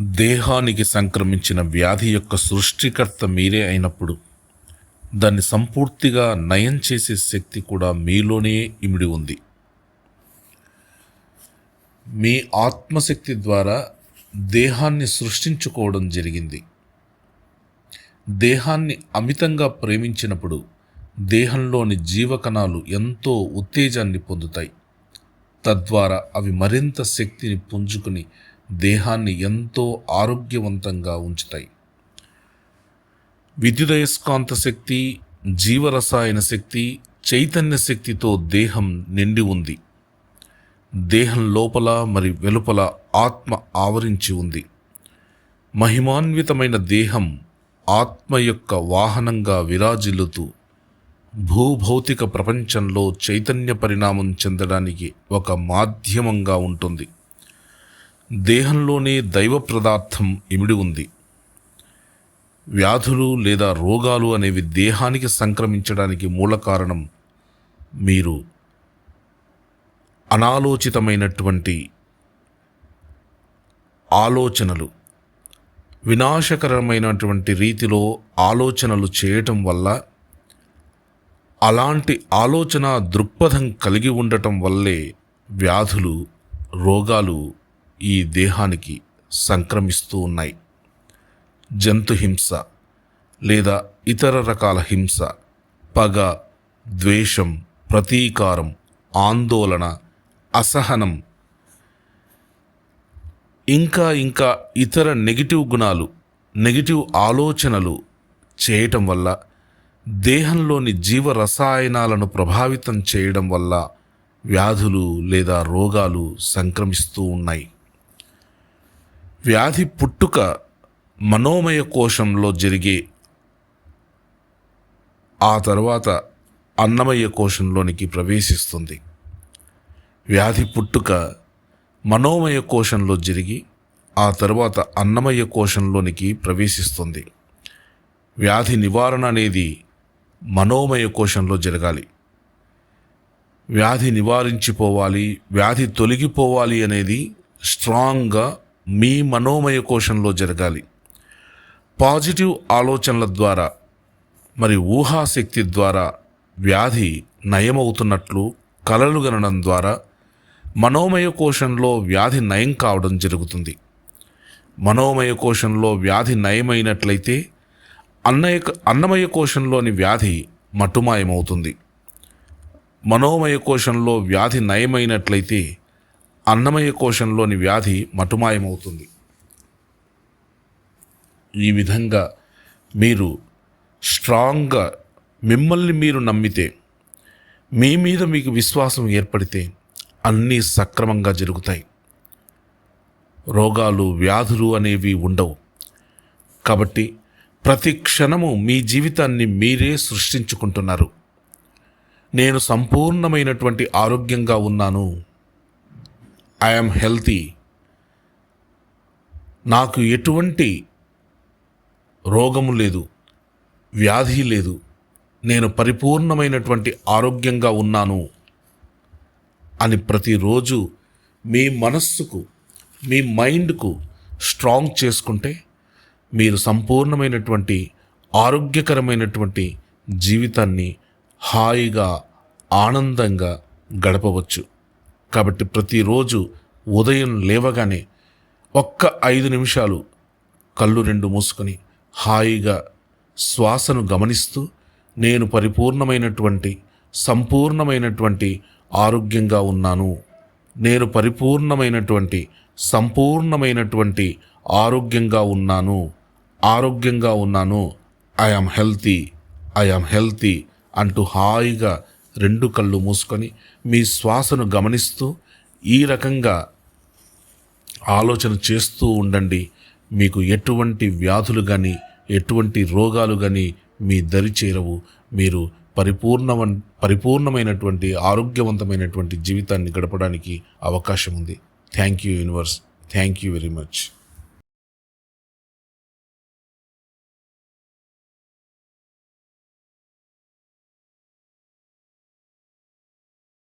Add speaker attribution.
Speaker 1: దేహానికి సంక్రమించిన వ్యాధి యొక్క సృష్టికర్త మీరే అయినప్పుడు దాన్ని సంపూర్తిగా నయం చేసే శక్తి కూడా మీలోనే ఇమిడి ఉంది. మీ ఆత్మశక్తి ద్వారా దేహాన్ని సృష్టించుకోవడం జరిగింది. దేహాన్ని అమితంగా ప్రేమించినప్పుడు దేహంలోని జీవకణాలు ఎంతో ఉత్తేజాన్ని పొందుతాయి. తద్వారా అవి మరింత శక్తిని పుంజుకుని దేహాన్ని ఎంతో ఆరోగ్యవంతంగా ఉంచుతాయి. విద్యుదయస్కాంత శక్తి జీవరసాయన శక్తి చైతన్య శక్తితో దేహం నిండి ఉంది. దేహం లోపల మరి వెలుపల ఆత్మ ఆవరించి ఉంది. మహిమాన్వితమైన దేహం ఆత్మ యొక్క వాహనంగా విరాజిల్లుతూ భూభౌతిక ప్రపంచంలో చైతన్య పరిణామం చెందడానికి ఒక మాధ్యమంగా ఉంటుంది. దేహంలోనే దైవ పదార్థం ఇమిడి ఉంది. వ్యాధులు లేదా రోగాలు అనేవి దేహానికి సంక్రమించడానికి మూల కారణం మీరు అనాలోచితమైనటువంటి ఆలోచనలు. వినాశకరమైనటువంటి రీతిలో ఆలోచనలు చేయటం వల్ల అలాంటి ఆలోచన దృక్పథం కలిగి ఉండటం వల్లే వ్యాధులు రోగాలు ఈ దేహానికి సంక్రమిస్తూ ఉన్నాయి. జంతు హింస లేదా ఇతర రకాల హింస పగ ద్వేషం ప్రతీకారం ఆందోళన అసహనం ఇంకా ఇంకా ఇతర నెగిటివ్ గుణాలు నెగిటివ్ ఆలోచనలు చేయటం వల్ల దేహంలోని జీవ రసాయనాలను ప్రభావితం చేయడం వల్ల వ్యాధులు లేదా రోగాలు సంక్రమిస్తూ ఉన్నాయి. వ్యాధి పుట్టుక మనోమయ కోశంలో జరిగే ఆ తర్వాత అన్నమయ కోశంలోనికి ప్రవేశిస్తుంది. వ్యాధి పుట్టుక మనోమయ కోశంలో జరిగి ఆ తర్వాత అన్నమయ కోశంలోనికి ప్రవేశిస్తుంది. వ్యాధి నివారణ అనేది మనోమయ కోశంలో జరగాలి. వ్యాధి నివారించిపోవాలి వ్యాధి తొలగిపోవాలి అనేది స్ట్రాంగ్గా మీ మనోమయ కోశంలో జరగాలి. పాజిటివ్ ఆలోచనల ద్వారా మరి ఊహాశక్తి ద్వారా వ్యాధి నయమవుతున్నట్లు కలలు గనడం ద్వారా మనోమయ కోశంలో వ్యాధి నయం కావడం జరుగుతుంది. మనోమయ కోశంలో వ్యాధి నయమైనట్లయితే అన్నయ అన్నమయ కోశంలోని వ్యాధి మటుమాయమవుతుంది. మనోమయ కోశంలో వ్యాధి నయమైనట్లయితే అన్నమయ కోశంలోని వ్యాధి మటుమాయమవుతుంది. ఈ విధంగా మీరు స్ట్రాంగ్గా మిమ్మల్ని మీరు నమ్మితే మీ మీద మీకు విశ్వాసం ఏర్పడితే అన్నీ సక్రమంగా జరుగుతాయి. రోగాలు వ్యాధులు అనేవి ఉండవు. కాబట్టి ప్రతి క్షణము మీ జీవితాన్ని మీరే సృష్టించుకుంటున్నారు. నేను సంపూర్ణమైనటువంటి ఆరోగ్యంగా ఉన్నాను. ఐఎమ్ హెల్తీ నాకు ఎటువంటి రోగము లేదు వ్యాధి లేదు. నేను పరిపూర్ణమైనటువంటి ఆరోగ్యంగా ఉన్నాను అని ప్రతిరోజు మీ మనస్సుకు మీ మైండ్కు స్ట్రాంగ్ చేసుకుంటే మీరు సంపూర్ణమైనటువంటి ఆరోగ్యకరమైనటువంటి జీవితాన్ని హాయిగా ఆనందంగా గడపవచ్చు. కాబట్టి ప్రతిరోజు ఉదయం లేవగానే ఒక్క ఐదు నిమిషాలు కళ్ళు రెండు మూసుకొని హాయిగా శ్వాసను గమనిస్తూ నేను పరిపూర్ణమైనటువంటి సంపూర్ణమైనటువంటి ఆరోగ్యంగా ఉన్నాను. నేను పరిపూర్ణమైనటువంటి సంపూర్ణమైనటువంటి ఆరోగ్యంగా ఉన్నాను. ఆరోగ్యంగా ఉన్నాను. ఐఆమ్ హెల్తీ ఐఆమ్ హెల్తీ అంటూ హాయిగా రెండు కళ్ళు మూసుకొని మీ శ్వాసను గమనిస్తూ ఈ రకంగా ఆలోచన చేస్తూ ఉండండి. మీకు ఎటువంటి వ్యాధులు కానీ ఎటువంటి రోగాలు కానీ మీ దరి చేరవు. మీరు పరిపూర్ణ పరిపూర్ణమైనటువంటి ఆరోగ్యవంతమైనటువంటి జీవితాన్ని గడపడానికి అవకాశం ఉంది thank you universe. Thank you very much.